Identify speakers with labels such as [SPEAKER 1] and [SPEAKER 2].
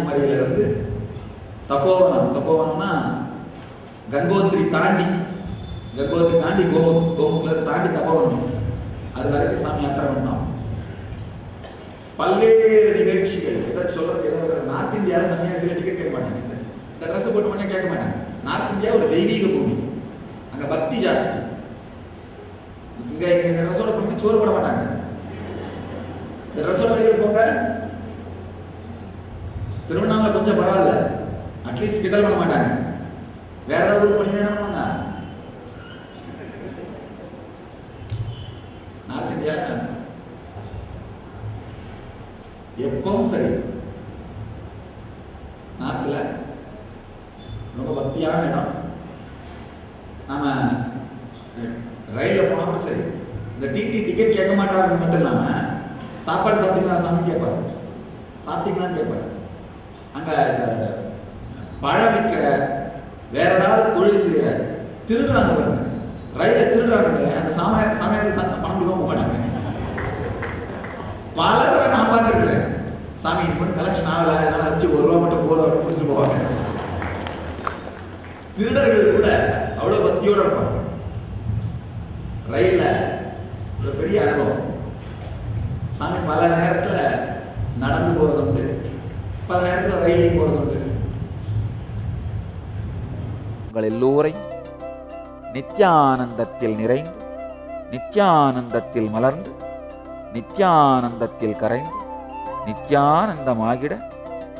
[SPEAKER 1] கன்னியாகுமரியிலிருந்து தப்போவனம். தப்போவனம்னா கங்கோத்திரி தாண்டி கங்கோத்திரி தாண்டி கோமுக் கோமுக்கில் தாண்டி தப்போவனம். அது வரைக்கும் சாமி யாத்திரை பண்ணோம். பல்வேறு நிகழ்ச்சிகள் எதை சொல்றது எதை விடுறது நார்த் இந்தியாவில் சன்னியாசிகள் டிக்கெட் கேட்க மாட்டாங்க. இந்த இந்த ட்ரெஸ் போட்டு மட்டும் கேட்க மாட்டாங்க. நார்த் இந்தியா ஒரு தெய்வீக பூமி. அங்க பக்தி ஜாஸ்தி. இங்க இங்க இந்த ட்ரெஸ்ஸோட பண்ணி சோறு போட மாட்டாங்க. இந்த ட்ரெஸ்ஸோட வெளியில் போங்க திருவண்ணாமலை கொஞ்சம் பரவாயில்ல. அட்லீஸ்ட் கிண்டல் பண்ண மாட்டாங்க. வேற ஏதாவது ஊர் பண்ணி தானே வாங்க நார்த் இந்தியா எப்பவும் சரி. நார்த்தில் ரொம்ப பக்தியான இடம். நாம ரயிலில் போனால் கூட சரி. இந்த டிடி டிக்கெட் கேட்க மாட்டாருன்னு மட்டும் இல்லாமல் சாப்பாடு சாப்பிட்டீங்களா? சாமி கேட்பாரு. சாப்பிட்டீங்களான்னு கேட்பாரு. அங்கே இந்த பழம் விற்கிற வேற ஏதாவது தொழில் செய்கிற திருடுறாங்க பாருங்க. ரயில திருடுறாங்க. அந்த சாமியா சாமியாருக்கு பணம் கொடுக்க மாட்டாங்க. பல தடவை நான் பார்த்துருக்கிறேன் சாமி இது மட்டும் கலெக்ஷன் ஆகல. அதனால வச்சு ஒரு ரூபா மட்டும் போதும் அப்படின்னு கொடுத்துட்டு போவாங்க. திருடர்கள் கூட அவ்வளோ பக்தியோட இருப்பாங்க. ரயில்ல ஒரு பெரிய அனுபவம். சாமி பல நேரத்தில் நடந்து போகிறது உண்டு பல நேரத்தில் ரயிலையும் போகிறது உண்டு.
[SPEAKER 2] உங்கள் எல்லோரையும் நித்யானந்தத்தில் நிறைந்து நித்யானந்தத்தில் மலர்ந்து நித்யானந்தத்தில் கரைந்து நித்யானந்தமாகிட